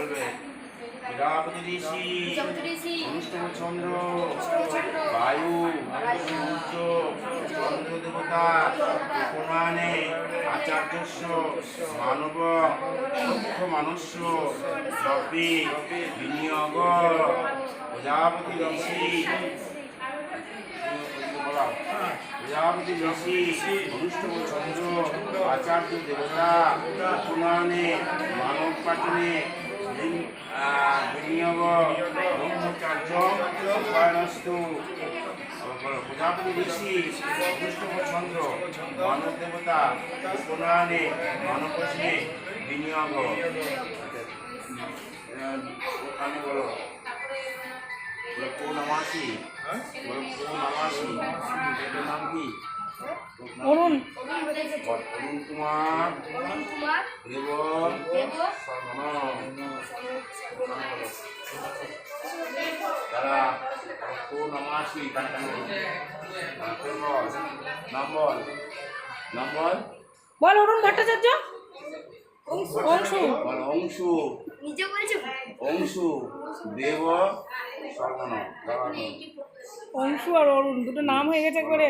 প্রজাপতি ঋষি চন্দ্র বায়ু সূর্য চন্দ্র দেবতা উপমানে আচার্যস্য মানব লক্ষ মানুষ্য সবে বিনিয়োগ প্রজাপতি ঋষি প্রজাপতি ঋষি অনুষ্ঠব চন্দ্র আচার্য দেবতা মানব পাঠনে বিনিয়োগ ব্রহ্মচার্য উপায়নস্তু প্রজাপতি ঋষি অনুষ্ঠব চন্দ্র মানব দেবতা উপনয়নে মানব পাঠনে বিনিয়োগ ওখানে বলো বলো পূর্ণমাসী পূর্ণমাসী এটার নাম কি? অরুণ। অরুণ কুমার। দেব তারা পূর্ণমাসী নম্বর নম্বর? বল অরুণ ভট্টাচার্য অংশু। বল অংশু। অংশু দেব সর্বন অংশু আর অরুণ দুটো নাম হয়ে গেছে করে